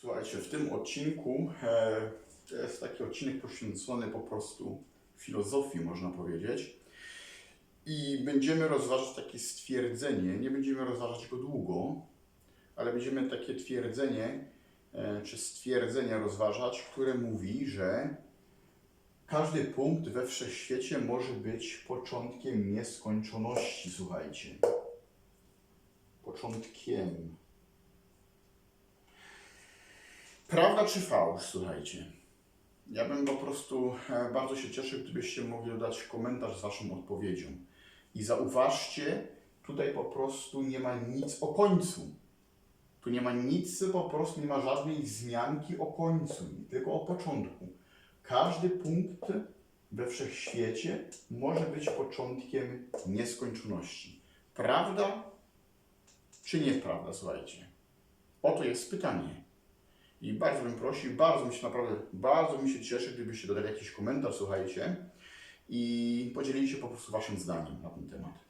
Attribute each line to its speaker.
Speaker 1: Słuchajcie, w tym odcinku e, to jest taki odcinek poświęcony po prostu filozofii, można powiedzieć. I będziemy rozważać takie stwierdzenie, nie będziemy rozważać go długo, ale będziemy takie twierdzenie e, czy stwierdzenie rozważać, które mówi, że każdy punkt we wszechświecie może być początkiem nieskończoności, słuchajcie. Początkiem. Prawda czy fałsz, słuchajcie? Ja bym po prostu e, bardzo się cieszył, gdybyście mogli dać komentarz z Waszą odpowiedzią. I zauważcie, tutaj po prostu nie ma nic o końcu. Tu nie ma nic, po prostu nie ma żadnej wzmianki o końcu, tylko o początku. Każdy punkt we wszechświecie może być początkiem nieskończoności. Prawda czy nieprawda, słuchajcie? Oto jest pytanie. Bardzo bym prosił, bardzo mi się naprawdę, bardzo mi się cieszy, gdybyście dodali jakiś komentarz, słuchajcie, i podzielili się po prostu waszym zdaniem na ten temat.